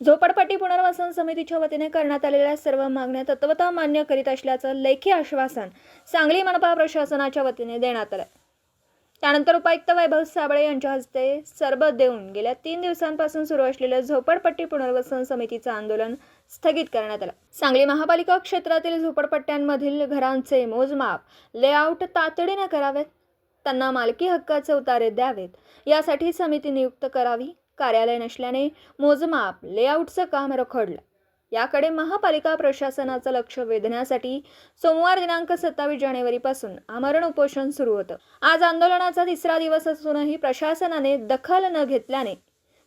झोपडपट्टी पुनर्वसन समितीच्या वतीने करण्यात आलेल्या सर्व मागण्या तत्वतः मान्य करीत असल्याचं लेखी आश्वासन सांगली मनपा प्रशासनाच्या वतीने देण्यात आलं त्यानंतर उपायुक्त वैभव साबळे यांच्या हस्ते सरबत देऊन गेल्या तीन दिवसांपासून सुरू असलेलं झोपडपट्टी पुनर्वसन समितीचं आंदोलन स्थगित करण्यात आलं. सांगली महापालिका क्षेत्रातील झोपडपट्ट्यांमधील घरांचे मोजमाप लेआउट तातडीने करावेत त्यांना मालकी हक्काचे उतारे द्यावेत. यासाठी समिती नियुक्त करावी. कार्यालय नसल्याने मोजमाप लेआउटचं काम रखडलं. याकडे महापालिका प्रशासनाचं लक्ष वेधण्यासाठी सोमवार दिनांक सत्तावीस जानेवारीपासून आमरण उपोषण सुरू होतं. आज आंदोलनाचा तिसरा दिवस असूनही प्रशासनाने दखल न घेतल्याने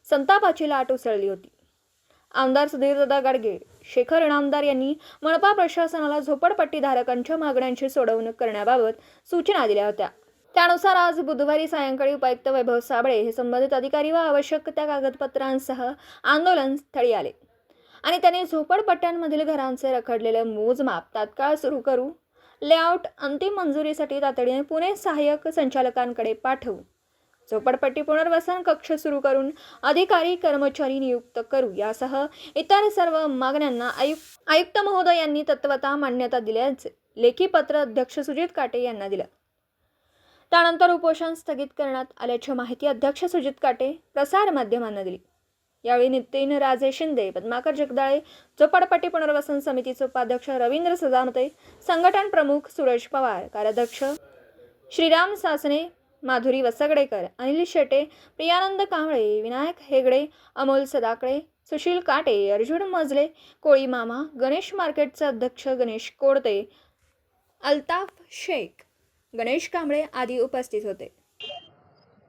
संतापाची लाट उसळली होती. आमदार सुधीरदादा गाडगे शेखर इनामदार यांनी मनपा प्रशासनाला झोपडपट्टीधारकांच्या मागण्यांची सोडवणूक करण्याबाबत सूचना दिल्या होत्या. त्यानुसार आज बुधवारी सायंकाळी उपायुक्त वैभव साबळे हे संबंधित अधिकारी व आवश्यक त्या कागदपत्रांसह आंदोलन स्थळी आले. आणि त्यांनी झोपडपट्ट्यांमधील घरांचे रखडलेले मोजमाप तात्काळ सुरू करू लेआउट अंतिम मंजुरीसाठी तातडीने पुणे सहाय्यक संचालकांकडे पाठवू झोपडपट्टी पुनर्वसन कक्ष सुरू करून अधिकारी कर्मचारी नियुक्त करू यासह इतर सर्व मागण्यांना आयुक्त आयुक्त महोदय यांनी तत्वता मान्यता दिल्याचे लेखी पत्र अध्यक्ष सुजित काटे यांना दिलं. त्यानंतर उपोषण स्थगित करण्यात आल्याची माहिती अध्यक्ष सुजित काटे प्रसार माध्यमांना दिली. यावेळी नितीन राजे शिंदे पद्माकर जगदाळे झोपडपट्टी पुनर्वसन समितीचे उपाध्यक्ष रवींद्र सदामते संघटन प्रमुख सुरेश पवार कार्याध्यक्ष श्रीराम सासने माधुरी वसगडेकर अनिल शेटे प्रियानंद कांबळे विनायक हेगडे अमोल सदाकळे सुशील काटे अर्जुन मजले कोळी मामा गणेश मार्केटचे अध्यक्ष गणेश कोडते अल्ताफ शेख गणेश कांबळे आदी उपस्थित होते.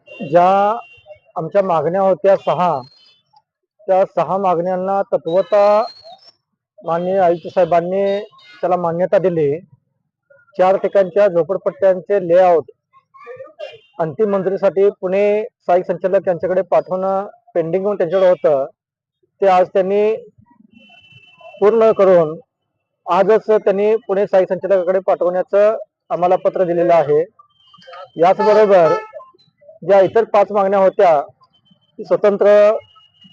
ज्या आमच्या मागण्या होत्या सहा त्या सहा मागण्यांना तत्वता माननीय आयुक्त साहेबांनी त्याला मान्यता दिली. चार ठिकाणच्या झोपडपट्ट्यांचे लेआउट अंतिम मंजुरीसाठी पुणे सहाय्यक संचालक यांच्याकडे पाठवणं पेंडिंग होऊन त्यांच्याकडे होतं. ते आज त्यांनी पूर्ण करून आजच त्यांनी पुणे सहाय्यक संचालकाकडे पाठवण्याचं आम्हाला पत्र दिलेलं आहे. याचबरोबर ज्या इतर पाच मागण्या होत्या स्वतंत्र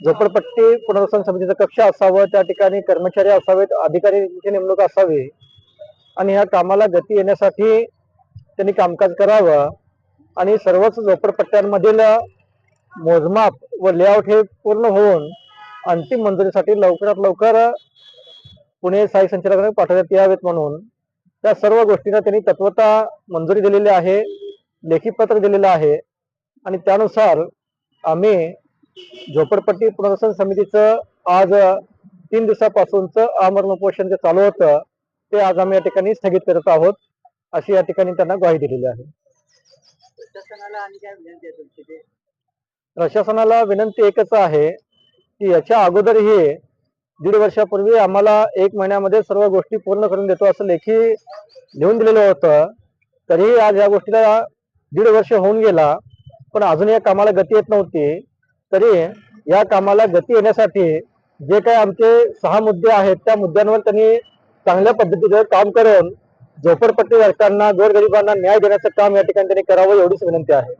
झोपडपट्टी पुनर्वसन समितीचं कक्ष असावं त्या ठिकाणी कर्मचारी असावेत अधिकाऱ्यांची नेमणूक असावी आणि ह्या कामाला गती येण्यासाठी त्यांनी कामकाज करावं आणि सर्वच झोपडपट्ट्यांमधील मोजमाप व लेआउट हे पूर्ण होऊन अंतिम मंजुरीसाठी लवकरात लवकर पुणे साई संचालकांना पाठवण्यात यावेत म्हणून त्या सर्व गोष्टींना त्यांनी तत्वता मंजुरी दिलेली आहे लेखी पत्र दिलेलं आहे. आणि त्यानुसार आम्ही झोपडपट्टी पुनर्वसन समितीचं आज तीन दिवसापासूनचं आमरण उपोषण जे चालू होतं ते आज आम्ही या ठिकाणी स्थगित करत आहोत अशी या ठिकाणी त्यांना ग्वाही दिलेली आहे. प्रशासनाला विनंती एकच आहे की याच्या अगोदरही दीड वर्षापूर्वी आम्हाला एक महिन्यामध्ये सर्व गोष्टी पूर्ण करून देतो असं लेखी लिहून दिलेलं होतं. तरीही आज या गोष्टीला दीड वर्ष होऊन गेला पण अजून या कामाला गती येत नव्हती. तरी या कामाला गती येण्यासाठी जे काही आमचे सहा मुद्दे आहेत त्या मुद्द्यांवर त्यांनी चांगल्या पद्धतीचं काम करून झोपडपट्टी धारकांना गोरगरिबांना न्याय देण्याचं काम या ठिकाणी त्यांनी करावं एवढीच विनंती आहे.